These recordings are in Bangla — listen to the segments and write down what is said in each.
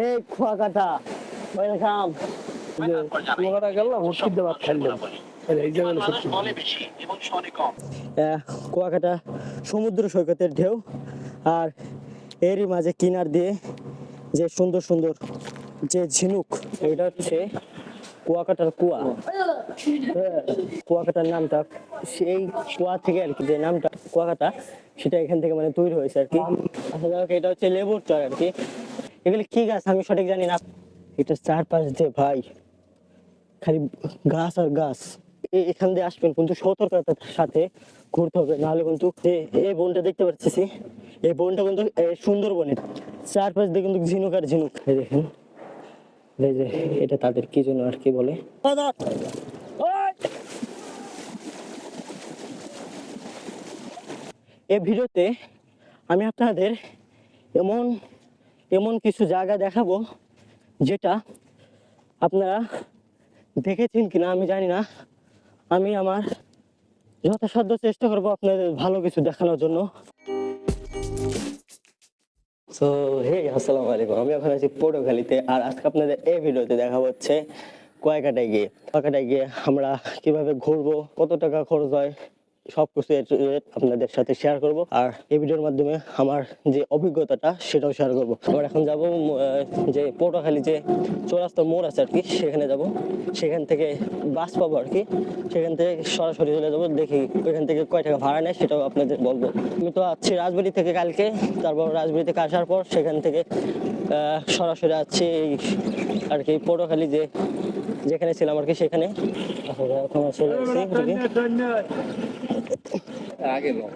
হে কুয়াকাটা ওয়েলকাম। এই জায়গায় সত্যি আহ, কুয়াকাটা সমুদ্র সৈকতের ঢেউ আর এরই মাঝে কিনার দিয়ে যে সুন্দর সুন্দর যে ঝিনুক এটা হচ্ছে কুয়াকাটার কুয়া। কুয়াকাটার নামটা সেই কুয়া থেকে আর কি যে নামটা কুয়াকাটা সেটা এখান থেকে মানে তৈরি হয়েছে আর কি। আসলে এটা হচ্ছে লেবুর চর আর কি। এগুলি কি গাছ? আমি সঠিক জানি না। এটা চারপাশ দিয়ে, ভাই। খালি গাছ আর গাছ। এখান দিয়ে আসবেন কিন্তু সতর্কতার সাথে ঘুরতে হবে। নাহলে কিন্তু এই বনটা দেখতে পাচ্ছি এই বনটা কিন্তু সুন্দরবনের। চারপাশ দিয়ে কিন্তু ঝিনুক আর ঝিনুক। দেখেন। যে, এটা তাদের কি জন্য আর কি বলে? এই ভিডিওতে আমি আপনাদের এমন এমন কিছু জায়গা দেখাবো যেটা আপনারা দেখেছেন কিনা আমি জানি না। আমি আমার যথাসাধ্য চেষ্টা করব আপনাদের ভালো কিছু দেখানোর জন্য। তো হে আসসালামু আলাইকুম। আমি এখন আছি পটুখালীতে আর আজকে আপনাদের এই ভিডিওতে দেখা হচ্ছে কুয়াকাটায় গিয়ে? কুয়াকাটায় গিয়ে আমরা কীভাবে ঘুরবো? কত টাকা খরচ হয়? To Z আপনাদের সাথে শেয়ার করব। আর এই ভিডিওর মাধ্যমে আমার যে অভিজ্ঞতাটা, সেটাও শেয়ার করব। আমরা এখন যাব যে পটুয়াখালী যে চৌরাস্তা মোড় আছে আর কি সেখানে যাব। সেখান থেকে বাস পাবো আর কি সেখান থেকে সরাসরি চলে যাব। দেখি ওইখান থেকে কয় টাকা ভাড়া নেয়, সেটাও আপনাদের বলব। আমি তো আছি রাজবাড়ি থেকে কালকে। তারপর রাজবাড়ি থেকে আসার পর সেখান থেকে সরাসরি আছি আর কি পটুয়াখালী যে যেখানে ছিলাম আর কি, সেখানে।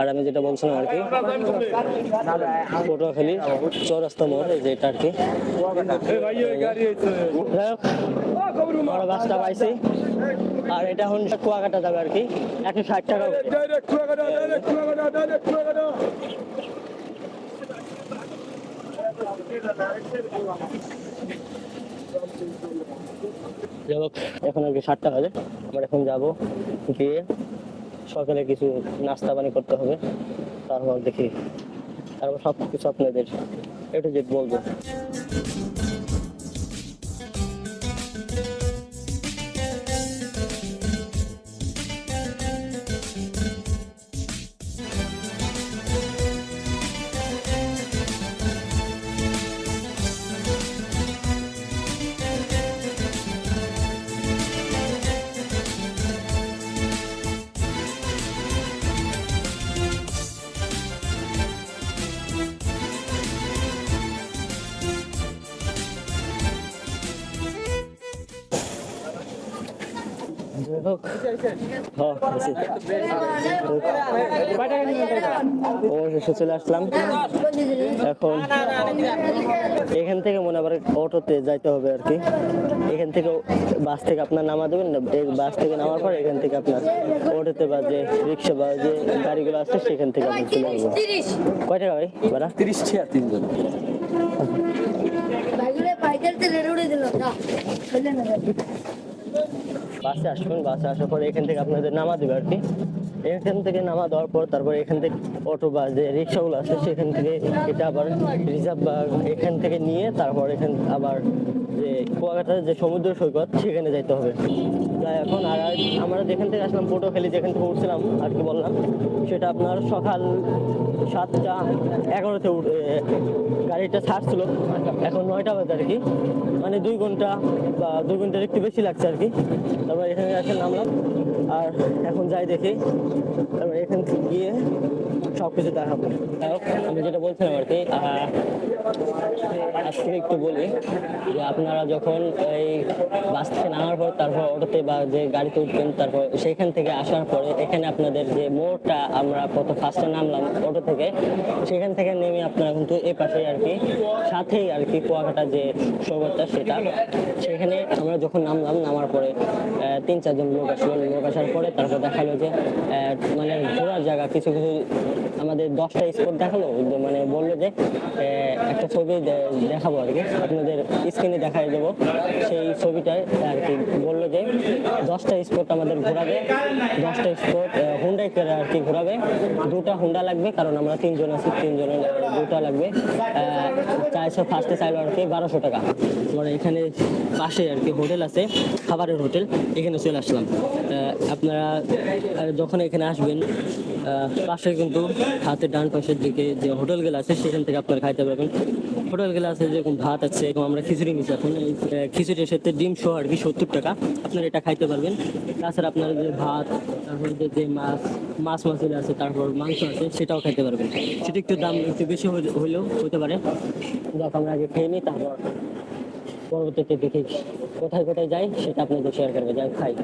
আর আমি যেটা বলছিলাম আর কি, পটুয়াখালী চৌরাস্তা মোড়, এই যে এটা আর কি বাসটা পাইছি আর এটা এখন কুয়াকাটা যাবে আর কি, একশো ষাট টাকা। যাই হোক, এখন আর কি সাতটা বাজে। আমরা এখন যাব গিয়ে সকালে কিছু নাস্তা পানি করতে হবে। তারপর দেখি তারপর সব কিছু আপনাদের একটু যে বলব। অবশেষে চলে আসলাম। এখন এখান থেকে মনে আবার অটোতে যাইতে হবে আর কি। এখান থেকে বাস থেকে আপনার নামা দেবেন বাস থেকে নামার পর এখান থেকে আপনার অটোতে বা যে রিক্সা বা যে গাড়িগুলো আছে সেখান থেকে আপনি চলে আসবেন কয় টাকা ভাই ভাড়া? তিরিশ ছিয়া তিনজন। বাইরে পাইকার তেলে উড়ে দিল না বাসে আসবেন বাসে আসার পর এখান থেকে আপনাদের নামা দেবে আর কি। এখান থেকে নামা দেওয়ার পর তারপর এখান থেকে অটো বা যে রিক্সাগুলো আছে, সেখান থেকে এটা আবার রিজার্ভ বা এখান থেকে নিয়ে তারপর এখান আবার যে কুয়াকাটার যে সমুদ্র সৈকত, সেখানে যাইতে হবে। তাই এখন আর আমরা যেখান থেকে আসলাম পটুয়াখালী যেখান থেকে উঠছিলাম, আর কি বললাম, সেটা আপনার সকাল সাতটা এগারোতে উঠ- গাড়িটা ছাড়ছিল। এখন নয়টা বাজে আর কি। মানে দুই ঘণ্টা বা দুই ঘণ্টার একটু বেশি লাগছে আর কি। তারপর এখানে আসলে নামলাম, আর এখন যাই দেখি। তারপর এখান থেকে গিয়ে সব কিছু দেখাবো আমি যেটা বলছিলাম আর কি আহ, আজ একটু বলি যে আপনারা যখন এই বাস থেকে নামার পর তারপর অটোতে বা যে গাড়িতে উঠবেন তারপর সেখান থেকে আসার পরে এখানে আপনাদের যে মোড়টা আমরা কত ফার্স্টে নামলাম অটো থেকে সেখান থেকে নেমে আপনারা কিন্তু এই পাশে আর কি সাথেই আর কি কুয়াকাটা যে সৈকতটা সেটা সেখানে আমরা যখন নামলাম নামার পরে তিন চারজন লোক আসলো। লোক আসার পরে তারপর দেখাল যে মানে ঘোরার জায়গা কিছু কিছু আমাদের দশটা স্পট দেখাল মানে বলল যে একটা ছবি দেখাবো আর কি, আপনাদের স্ক্রিনে দেখাই দেবো। সেই ছবিটায় আর কি বলল যে, দশটা স্পট আমাদের ঘোরাবে, দশটা স্পট হুন্ডাই আর কি ঘোরাবে। দুটা হুন্ডা লাগবে, কারণ আমরা তিনজন আছি তিনজনের দুটা লাগবে। চারশো ফার্স্টে চাইলো আর কি বারোশো টাকা। মানে এখানে পাশে আর কি হোটেল আছে, খাবারের হোটেল, এখানে চলে আসলাম। আপনারা যখন এখানে আসবেন পাশে কিন্তু হাতের ডান পাশের দিকে যে হোটেলগুলো আছে, সেখান থেকে আপনারা খাইতে পারবেন। হোটেলগুলো আছে, যেরকম ভাত আছে এরকম আমরা খিচুড়ি নিচ্ছি এখন। এই খিচুড়ির সাথে ডিম সহ আর কি সত্তর টাকা। আপনারা এটা খাইতে পারবেন। তাছাড়া আপনারা যে ভাত, তারপর যে যে মাছ মাছ মাছগুলো আছে, তারপর মাংস আছে, সেটাও খাইতে পারবেন। সেটা একটু দাম একটু বেশি হলে- হলেও হতে পারে। আমরা আগে খেয়ে নিই, তারপর পরবর্তীতে দেখি কোথায় কোথায় যাই, সেটা আপনাদের শেয়ার করবে। যাই খাই।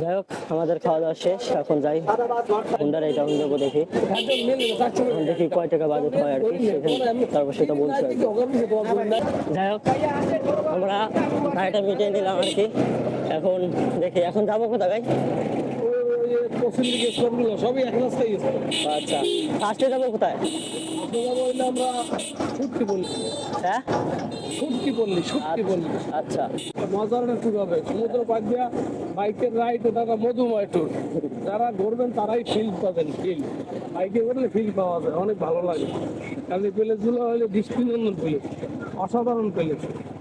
যাই হোক, আমাদের খাওয়া দাওয়া শেষ, এখন যাই হুন্ডার এটা দেবো দেখি। দেখি কয় টাকা বাজেট হয় আর কি, সেখানে তারপর সেটা বলছি যাই হোক, আমরা গাড়িটা মিটিয়ে নিলাম আর কি। এখন দেখি, এখন যাব কোথায় ভাই? সবই এক রাস্তায় গেছে আচ্ছা ফার্স্টে যাব কোথায়? আমরা হ্যাঁ? আচ্ছা মজার একটা ট্যুর হবে সমুদ্র পাড় দিয়া বাইকের রাইড ওটা মধুময় ট্যুর যারা ঘুরবেন তারাই ফিল পাবেন ফিল বাইকে করলে ফিল পাওয়া যায় অনেক ভালো লাগে। এই প্লেসগুলো হলে দৃষ্টিনন্দন প্লেস অসাধারণ প্লেস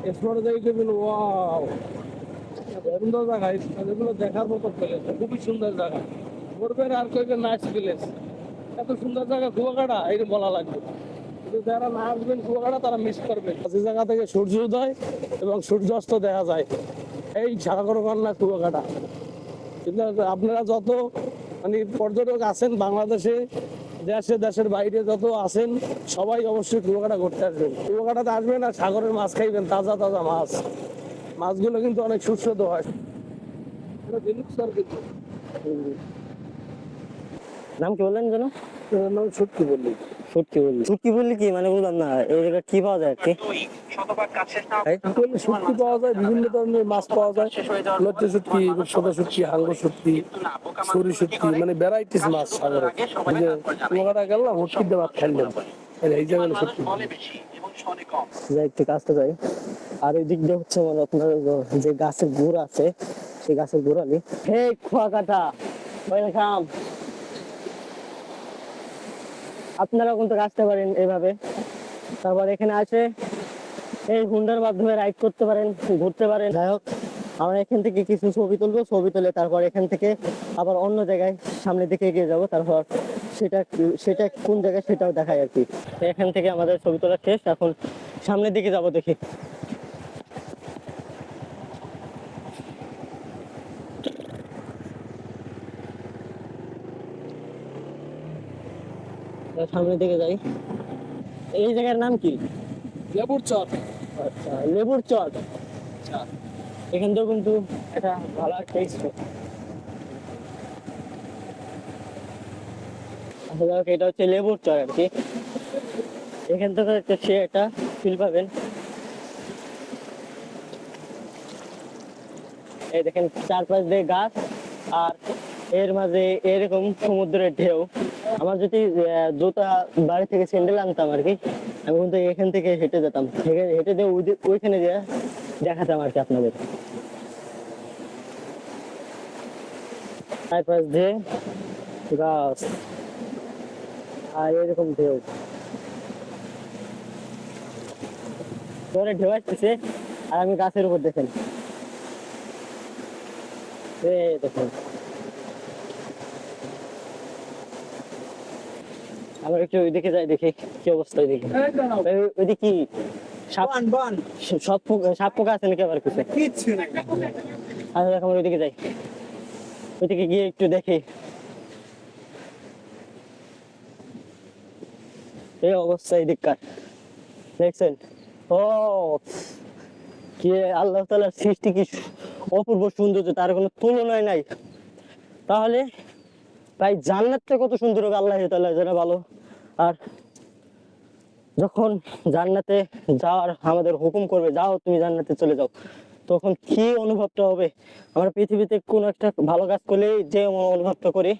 এরপরে যাই করবেন ওয়াও সুন্দর জায়গা এগুলো দেখার মতো প্লেস খুবই সুন্দর জায়গা। ঘুরবেন আর কয়েক নাইস প্লেস এত সুন্দর জায়গা কুয়াকাটা এই বলা লাগবে। কিন্তু যারা না আসবেন কুয়াকাটা তারা মিস করবে যে জায়গা থেকে সূর্য উদয় এবং সূর্যাস্ত দেখা যায় এই সাগর কন্যা কুয়াকাটা। কিন্তু আপনারা যত মানে পর্যটক আছেন বাংলাদেশে দেশে দেশের বাইরে যত আছেন সবাই অবশ্যই কুয়াকাটা ঘুরতে আসবেন। কুয়াকাটাতে আসবেন আর সাগরের মাছ খাইবেন তাজা তাজা মাছ। মাছগুলো কিন্তু অনেক সুস্বাদু হয়। এটা deluxe আর কিন্তু। নাম কি বললেন যেন? নাম সত্যি বললি। শুটকি বললি। শুটকি বললি কি? মানে বুঝলাম না এই জায়গায় কি পাওয়া যায় আর কি? এই? পাওয়া যায় বিভিন্ন ধরনের মাছ পাওয়া যায়। লজ্জা সোদা সরি মানে ভ্যারাইটিস মাছ সাগরে। এই যে গেলাম হুটকি দিয়ে ভাত খাইলাম এই এই জায়গায় শুটকি যাই একটু কাছতে যাই আর দিক দিয়ে হচ্ছে মানে আপনার যে গাছের গুড় আছে সেই গাছের গুড়ালি হে খোয়া কাটা ওয়েলকাম আপনারাও কিন্তু আসতে পারেন এইভাবে তারপর এখানে আছে, এই হুন্ডার মাধ্যমে রাইড করতে পারেন, ঘুরতে পারেন। যাই হোক, আমরা এখান থেকে কিছু ছবি তুলবো, ছবি তুলে তারপর এখান থেকে আবার অন্য জায়গায় সামনের দিকে এগিয়ে যাব। তারপর সেটা সেটা কোন জায়গায় সেটাও দেখায় আর কি। এখান থেকে আমাদের ছবি তোলা শেষ, এখন সামনের দিকে যাব দেখি। সামনের দিকে যাই। এই জায়গার নাম কি? লেবুর চট। আচ্ছা লেবুর চট। এখান থেকেও কিন্তু একটা ভালো আচ্ছা হোক, এটা হচ্ছে লেবুর চর আর কি। এখান থেকে একটা সে একটা ফিল পাবেন। এই দেখেন চারপাশ দিয়ে গাছ আর এর মাঝে এরকম সমুদ্রের ঢেউ। আমার যদি জুতা বাড়ি থেকে স্যান্ডেল আনতাম আর কি, আমি কিন্তু এখান থেকে হেঁটে যেতাম। হেঁটে দিয়ে ওইখানে দিয়ে দেখাতাম আর কি আপনাদের। চারপাশ দিয়ে গাছ। আর এরকম ঢেউ। ঢেউ আসতেছে, আর আমি গাছের উপর দেখেন। দেখুন। আমরা একটু ওইদিকে যাই দেখি কি অবস্থা ওইদিকে? ওইদিকে কি সাপ সব সাপ পোকা আছে নাকি আবার কিছু? কিচ্ছু না আচ্ছা দেখ আমরা ওইদিকে যাই। ওইদিকে গিয়ে একটু দেখি। এই অবস্থা এদিককার দেখছেন? ও কি আল্লাহ তালার সৃষ্টি কি অপূর্ব সৌন্দর্য তার কোনো তুলনায় নাই। তাহলে ভাই জান্নাতটা কত সুন্দর হবে আল্লাহ তাআলা জানে ভালো। আর যখন জান্নাতে যাওয়ার আমাদের হুকুম করবে যাও তুমি জান্নাতে চলে যাও। তখন কি অনুভবটা হবে? আমরা পৃথিবীতে কোন একটা ভালো কাজ করলে যে অনুভবটা করি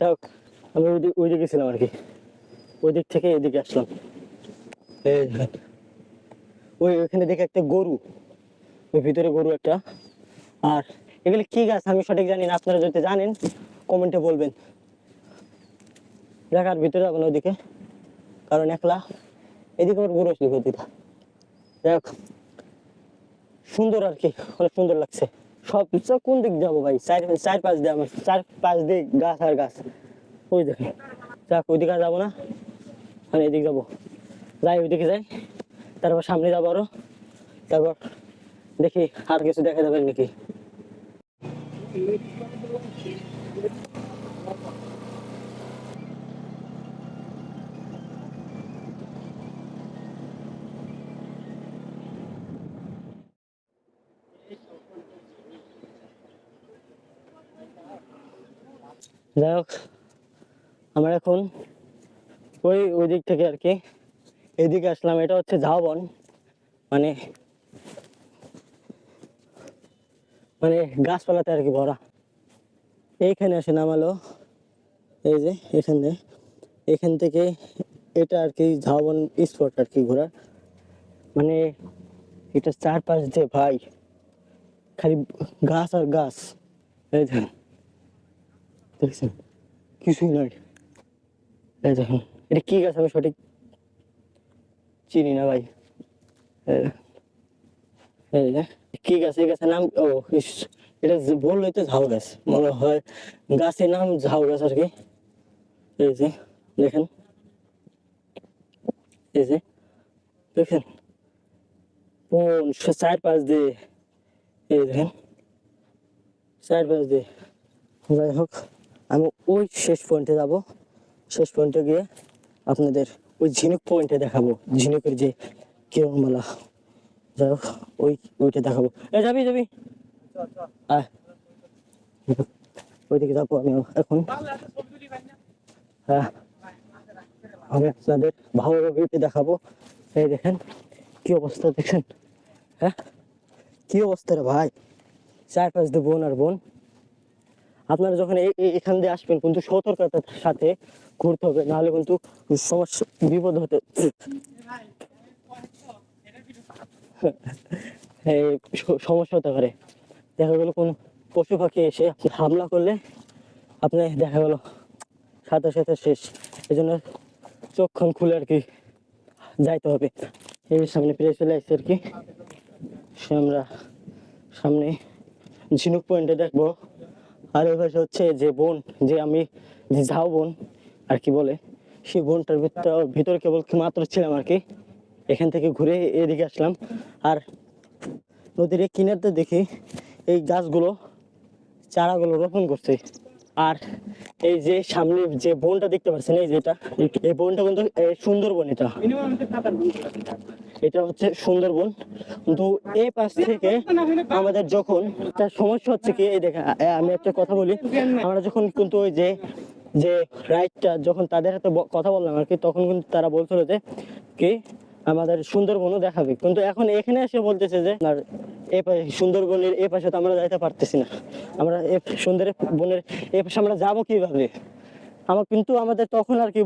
হোক, আমি ওই দিক- ওই দিকে ছিলাম আর কি। ওই দিক থেকে এদিকে আসলাম। ওই ওইখানে দেখে একটা গরু ওই ভিতরে গরু একটা। আর এগুলো কি গাছ? আমি সঠিক জানি না, আপনারা যদি জানেন কমেন্টে বলবেন। দেখার ভিতরে যাবেন ওইদিকে। কারণ একলা। এদিকে আবার গরু আসলে ওদিকে দেখ সুন্দর আর কি, অনেক সুন্দর লাগছে। সব কোন দিক যাব ভাই? চার চার পাঁচ দিয়ে আমার চার পাঁচ দিক গাছ আর গাছ। ওই দেখে। যাক, ওইদিকে যাব না। আমি এদিকে যাব। যাই, ওইদিকে যাই। তারপর সামনে যাব আরও। তারপর দেখি আর কিছু দেখা যাবে নাকি। যাই হোক, আমরা এখন ওই ওই দিক থেকে আর কি। এদিকে আসলাম, এটা হচ্ছে ঝাউবন। মানে মানে গাছপালাতে আর কি ভরা এইখানে আসে নামালো। এই যে এখানে। এখান থেকে এটা আর কি ঝাউবন স্পট আর কি ঘোরার। মানে এটা চারপাশ দিয়ে ভাই, খালি গাছ আর গাছ। এই দেখেন। দেখছেন? কিছুই নয় এই দেখুন। এটা কী গাছ আমি সঠিক চিনি না ভাই। এই দেখুন। কি গাছ এই গাছের নাম, ও এটা বললোই তো ঝাউ গাছ। মনে হয় গাছের নাম ঝাউ গাছ আর কি। এই যে, দেখেন। এই যে, দেখেন। চার পাঁচ দিয়ে, এই দেখেন। চার পাঁচ দিয়ে। যাই হোক, আমি ওই শেষ পয়েন্টে যাব। শেষ পয়েন্টে গিয়ে আপনাদের ওই ঝিনুক পয়েন্টে দেখাবো। ঝিনুকের যে কিরণ মালা যাই হোক, ওই, ওইটা দেখাবো। এ, যাবি যাবি? যাব আমি এখন। হ্যাঁ। আমি আপনাদের ভালোভাবে ভিউটি দেখাবো। এই দেখেন, কি অবস্থা দেখেন। হ্যাঁ? কি অবস্থা রে ভাই? চার পাঁচ দু বোন আর বোন। আপনারা যখন এখান দিয়ে আসবেন, কিন্তু সতর্কতার সাথে ঘুরতে হবে, নাহলে কিন্তু সমস্যা, বিপদ হতে সমস্যা হতে পারে। দেখা গেলো কোন পশু পাখি এসে হামলা করলে আপনি দেখা গেল সাথে সাথে শেষ। এই জন্য চোখখান খুলে আর কি যাইতে হবে। এই সামনে পেয়ে চলে আসছে আর কি। সে আমরা সামনে ঝিনুক পয়েন্টে দেখব। আর ওই পাশে হচ্ছে যে বোন, যে আমি যে ঝাউ বোন, আর কি বলে, সেই বোনটার ভিতর, ভিতরে কেবল মাত্র ছিলাম আর কি। এখান থেকে ঘুরে এদিকে আসলাম। আর নদীর কিনারতে দেখি এই গাছগুলো, চারাগুলো রোপণ করছে। আর এই যে সামনে যে বনটা দেখতে পাচ্ছেন, এই যেটা এই বনটা কিন্তু সুন্দরবন এটা। এটা হচ্ছে সুন্দরবন। কিন্তু এই পাশ থেকে আমাদের যখন, একটা সমস্যা হচ্ছে কি, এই দেখেন আ- আমি একটা কথা বলি। আমরা যখন কিন্তু ওই যে যে রাইটটা যখন তাদের ব- কথা বললাম আর কি, তখন কিন্তু তারা বলছিল যে, কি আমাদের সুন্দরবনও দেখাবে। কিন্তু এখন এখানে এসে বলতেছে যে, আপনার সুন্দরবনের এই পাশে তো আমরা যাইতে পারতেছি না। আমরা সুন্দর বনের এই পাশে আমরা যাব কীভাবে? আমার কিন্তু আমাদের তখন আর কি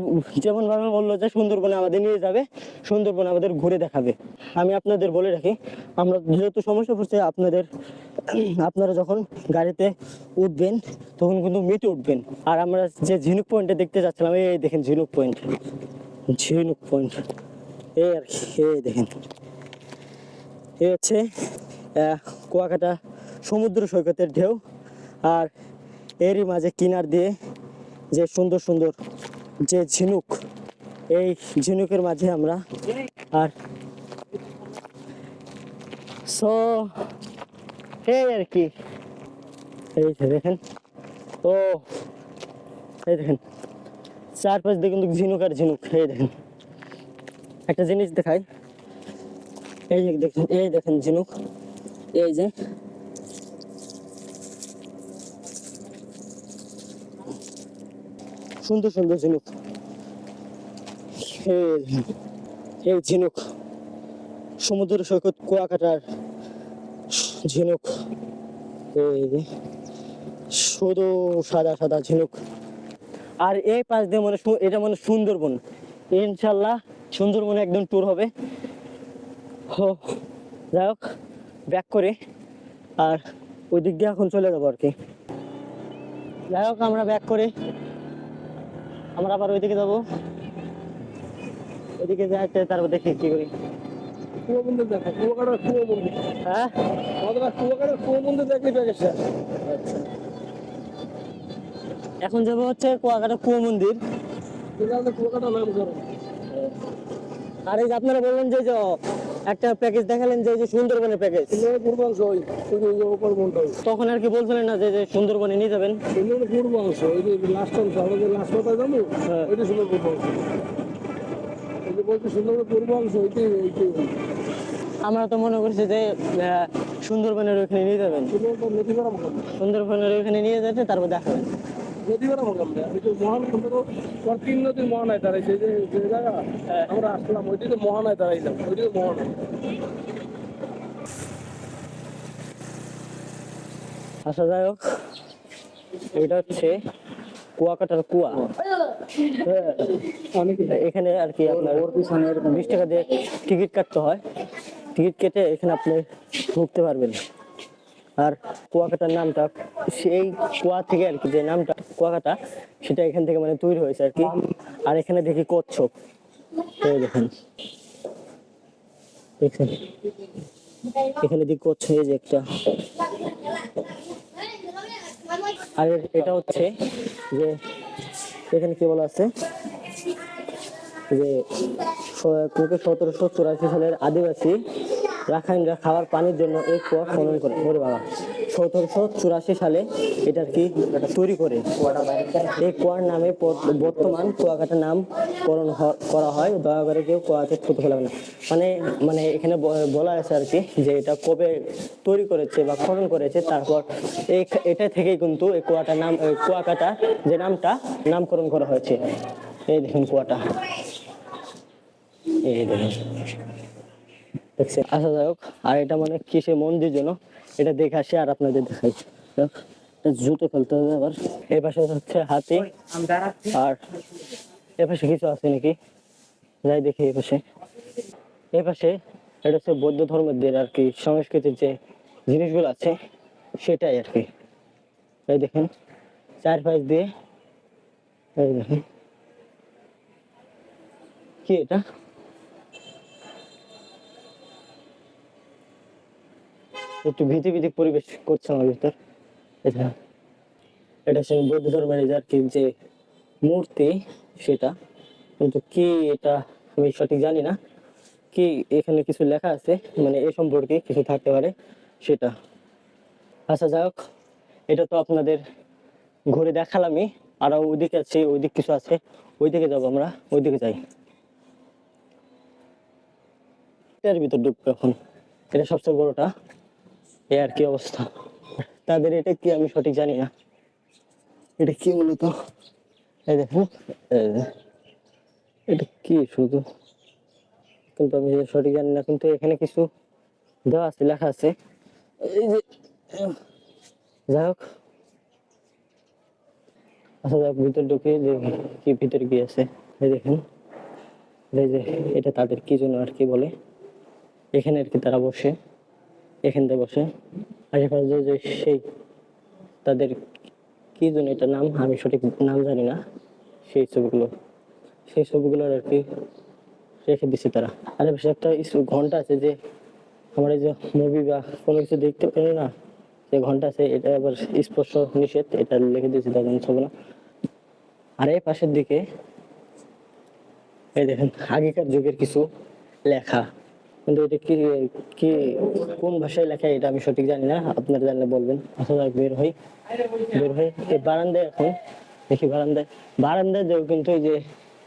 যেমন ভাবে বলল যে, সুন্দরবনে আমাদের নিয়ে যাবে, সুন্দরবন আমাদের ঘুরে দেখাবে। আমি আপনাদের বলে রাখি, আমরা যেহেতু সমস্যা পড়ছে, আপনাদের আপনারা যখন গাড়িতে উঠবেন, তখন কিন্তু মিটে উঠবেন। আর আমরা যে ঝিনুক পয়েন্টে দেখতে যাচ্ছিলাম, এই দেখেন ঝিনুক পয়েন্ট ঝিনুক পয়েন্ট এই আর কি এই দেখেন। এই হচ্ছে কুয়াকাটা সমুদ্র সৈকতের ঢেউ। আর এরই মাঝে কিনার দিয়ে যে সুন্দর সুন্দর যে ঝিনুক, এই ঝিনুকের মাঝে আমরা আর এই আর কি। এই দেখেন, ও, এই দেখেন, চারপাশ দিয়ে কিন্তু ঝিনুক আর ঝিনুক, এই দেখেন। একটা জিনিস দেখাই। এই যে দেখেন, এই দেখেন ঝিনুক। এই যে। সুন্দর সুন্দর ঝিনুক। এই ঝিনুক। সমুদ্র সৈকত, কুয়াকাটার ঝিনুক। শুধু সাদা সাদা ঝিনুক। আর এই পাশ দিয়ে মনে এটা মনে সুন্দরবন। ইনশাল্লাহ সুন্দরবনে একদম ট্যুর হবে। হো যাই হোক ব্যাক করে আর ওই দিক দিয়ে এখন চলে যাব আর কি যাই হোক আমরা ব্যাক করে আমরা আবার ওইদিকে যাব। ওইদিকে যাইতে তারপর দেখি কি করি। কুয়া মন্দির দেখো কুয়াকাটার হ্যাঁ? আমাদের কুয়াকাটার দেখলে এখন যাব হচ্ছে কুয়াকাটা কুয়া মন্দির। কুয়াকাটা নাম করো আর এই যে আপনারা বললেন যে একটা প্যাকেজ দেখালেন যে যে সুন্দরবনের প্যাকেজ পূর্বাংশ ওই তখন আর কি বলছিলেন না যে যে সুন্দরবনে নিয়ে যাবেন? পূর্বাংশ ওই যে লাস্ট অংশ আমরা যে লাস্ট কথা যাব হ্যাঁ। ওইটা ছিল পূর্বাংশ। ওই যে বলছি সুন্দর পূর্বাংশ ওইটাই ওইটাই। আমরা তো মনে করছি যে সুন্দরবনের ওইখানে নিয়ে যাবেন। সুন্দরবনের ওইখানে নিয়ে যেতে তারপর দেখাবেন। ওই যে মহান তোমার তিন নদীর মহানায় দাঁড়াইছে। যে যে জায়গা আমরা আসলাম ওইটি তো মহানায় দাঁড়াইলাম ওইটি তো মহানায় আচ্ছা যাই হোক এটা হচ্ছে কুয়াকাটার কুয়া। হ্যাঁ, এখানে আর কি আপনার বিশ টাকা দিয়ে টিকিট কাটতে হয়। টিকিট কেটে এখানে আপনি ঢুকতে পারবেন। আর কুয়াকাটার নামটা, সেই কুয়া থেকে আর কি যে নামটা, কুয়াকাটা, সেটা এখান থেকে মানে তৈরি হয়েছে আর কি। আর এখানে দেখি কচ্ছপ। দেখেন। এখানে। দেখি কচ্ছপ, এই যে একটা। আর এটা হচ্ছে যে, এখানে কি বলা আছে? যে সতেরোশো চুরাশি সালের আদিবাসী রাখাইনরা খাওয়ার পানির জন্য এই কুয়া খনন করে। ওরে বাবা। সতেরোশো চুরাশি সালে এটার কি তৈরি করে। এই কুয়ার নামে বর্তমান কুয়াকাটার নামকরণ হ- করা হয়। দয়া করে কেউ কুয়াকে থুতু ফেলাবে না। মানে মানে এখানে বলা আছে আর কি যে এটা কবে তৈরি করেছে বা খনন করেছে, তারপর এই এটা থেকেই কিন্তু এই কুয়াটার নাম কুয়াকাটা যে নামটা নামকরণ করা হয়েছে। এই দেখুন কুয়াটা। এই দেখুন। দেখছেন? আচ্ছা যাই হোক, আর এটা মানে কিসে মন্দির জন্য এটা দেখে আর আপনাদের দেখাই। জুতো ফেলতে হবে আবার। এই পাশে হচ্ছে হাতি। আর এ পাশে কিছু আছে নাকি? যাই দেখি এই পাশে। এই পাশে এটা হচ্ছে বৌদ্ধ ধর্মের আর কি সংস্কৃতির যে জিনিসগুলো আছে, সেটাই আর কি। এই দেখেন চার পাশ দিয়ে। এই দেখেন। কি এটা? একটু ভীতি ভীতি পরিবেশ করছে আমার ভিতর। এটা এটা সে বৌদ্ধ ধর্মের যে মূর্তি সেটা। কিন্তু কি এটা আমি সঠিক জানি না। কি এখানে কিছু লেখা আছে? মানে এ সম্পর্কে কিছু থাকতে পারে সেটা। আচ্ছা যাই এটা তো আপনাদের ঘুরে দেখালামই। আরও ওইদিকে আছে, ওইদিক কিছু আছে। ওইদিকে যাব আমরা, ওইদিকে যাই। এর ভিতর ঢুকবো এখন। এটা সবচেয়ে বড়টা। এই আর কি অবস্থা? তাদের এটা কি আমি সঠিক জানি না। এটা কি মূলত? এই যে, এটা কি শুধু? কিন্তু আমি সঠিক জানি না কিন্তু এখানে কিছু দেওয়া আছে লেখা আছে। এই যে যাই হোক। আচ্ছা যাক ভিতর ঢুকে যে কি ভিতরে কি আছে এই দেখুন। এই যে এটা তাদের কি জন্য আর কি বলে? এখানে আর কি তারা বসে। এখানটায় বসে। আশেপাশে যে- সেই তাদের কি জন্য এটা নাম, আমি সঠিক নাম জানি না। সেই ছবিগুলো। সেই ছবিগুলোর আর কি রেখে দিছে তারা। আর পাশে একটা ঘণ্টা আছে যে আমরা এই যে মুভি বা কোনো কিছু দেখতে পারি না, যে ঘণ্টা আছে, এটা আবার স্পর্শ নিষেধ, এটা লিখে দিয়েছে তাদের ছবি না আর এই পাশের দিকে এই দেখেন, আগেকার যুগের কিছু লেখা। কিন্তু এটা কি কি কোন ভাষায় লেখা এটা আমি সঠিক জানি না আপনারা জানলে বলবেন। যাক, বের হই বের হই। এই বারান্দায় এখন দেখি বারান্দায়। বারান্দায় দেও কিন্তু এই যে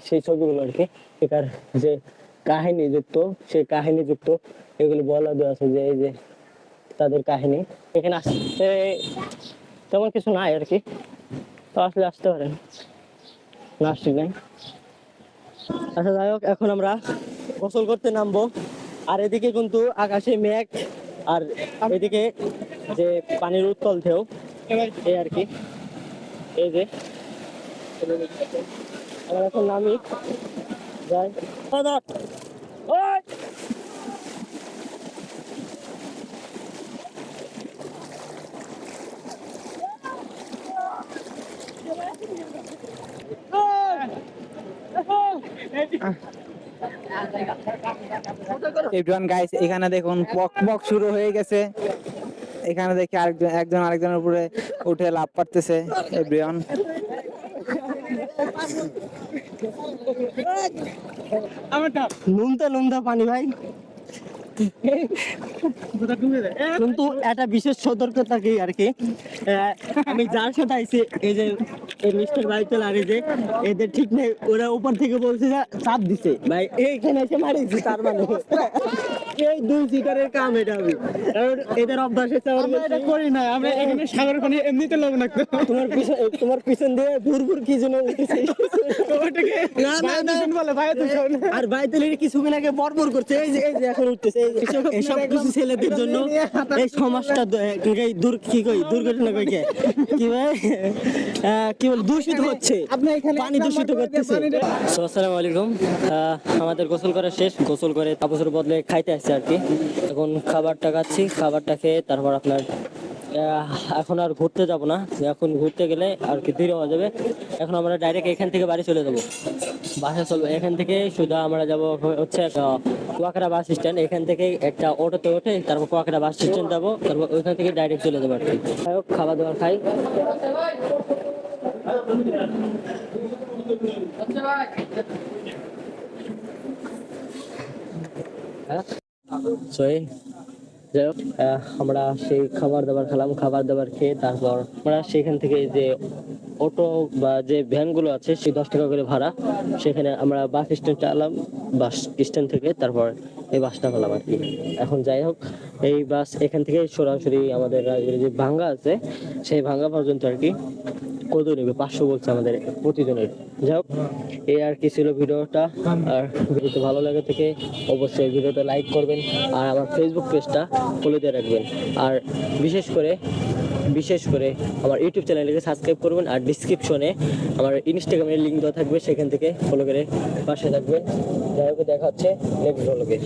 সেই ছবিগুলো আর কি এখার যে কাহিনী যুক্ত সেই কাহিনী যুক্ত এগুলো বলা দেওয়া আছে যে এই যে তাদের কাহিনী। এখানে আসতে তেমন কিছু নাই আর কি। তো আসলে আসতে পারেন। প্লাস্টিক নাই। আচ্ছা যাই হোক এখন আমরা গোসল করতে নামবো। আর এদিকে কিন্তু আকাশে মেঘ, আর এদিকে যে পানির উত্তল ঢেউ, এই আর কি। এই যে। আমরা এখন নামি। যাই! এভরিওয়ান গাইস এখানে দেখুন পক পক শুরু হয়ে গেছে। এখানে দেখি আরেকজন একজন আরেকজনের উপরে উঠে লাভ পারতেছে এভরিওয়ান নুনতা নুনতা পানি, ভাই। কিন্তু একটা বিশেষ সতর্কতা কি আর কি? আমি যার সাথে আইছি, এই যে, এই মিস্টার বাইকেল আর এই যে, এদের ঠিক নেই, ওরা উপর থেকে বলছে চাপ দিছে। ভাই, এইখানে এসে মারিছি, তার মানে। এই দুই সিটারের কাম এটা আমি। কারণ এদের অভ্যাস হচ্ছে আমরা এটা করি না আমরা এখানে সাগরের পানি এমনিতে লবণাক্ত তোমার পিছন তোমার পিছন দিয়ে ভুর ভুর কি যেন উঠেছে। না না না। বলে ভাই আর কিছুক্ষণ আগে বরবর করছে এই যে এই যে এখন উঠতেছে এই এইসব কিছু ছেলেদের জন্য এই সমাজটা এই দূর কি কই? দুর্ঘটনা কই কে? কি ভাই? কি বল দূষিত হচ্ছে। পানি দূষিত করতেছে। আসসালামু আলাইকুম। আহ, আমাদের গোসল করা শেষ। গোসল করে তাপসের বদলে খাইতে আসছে। আর কি। এখন খাবারটা খাচ্ছি খাবারটা খেয়ে তারপর আপনার এখন আর ঘুরতে যাব না। এখন ঘুরতে গেলে আর কি দেরি হয়ে যাবে। এখন আমরা ডাইরেক্ট এখান থেকে বাড়ি চলে যাব। বাসে চলবো এখান থেকে শুধু আমরা যাব হচ্ছে কুয়াকাটা বাস স্ট্যান্ড এখান থেকে একটা অটোতে ওঠে তারপর কুয়াকাটা বাস স্ট্যান্ড যাব। তারপর ওইখান থেকে ডাইরেক্ট চলে যাব আর কি। যাই হোক, খাবার দাবার খাই। হ্যাঁ? যাই হোক আমরা সেই খাবার দাবার খেলাম, খাবার দাবার খেয়ে তারপর আমরা সেখান থেকে যে অটো বা যে ভ্যানগুলো আছে, সেই দশ টাকা করে ভাড়া, সেখানে আমরা বাস স্ট্যান্ড চালাম, বাস স্ট্যান্ড থেকে, তারপর এই বাসটা পেলাম আর কি। এখন যাই হোক, এই বাস এখান থেকে সরাসরি আমাদের যে ভাঙ্গা আছে, সেই ভাঙ্গা পর্যন্ত আর কি কত নেবে? পাঁচশো বলছে আমাদের প্রতিজনের। যাই হোক এই আর কি ছিল ভিডিওটা। আর ভিডিওতে ভালো লাগে থেকে, অবশ্যই ভিডিওটা লাইক করবেন আর আমার ফেসবুক পেজটা ফলো দিয়ে রাখবেন। আর বিশেষ করে বিশেষ করে আমার ইউটিউব চ্যানেলটিকে সাবস্ক্রাইব করবেন আর ডিসক্রিপশনে আমার ইনস্টাগ্রামের লিঙ্ক দেওয়া থাকবে, সেখান থেকে ফলো করে পাশে থাকবেন। যাই হোক, দেখা হচ্ছে নেক্সট ব্লগে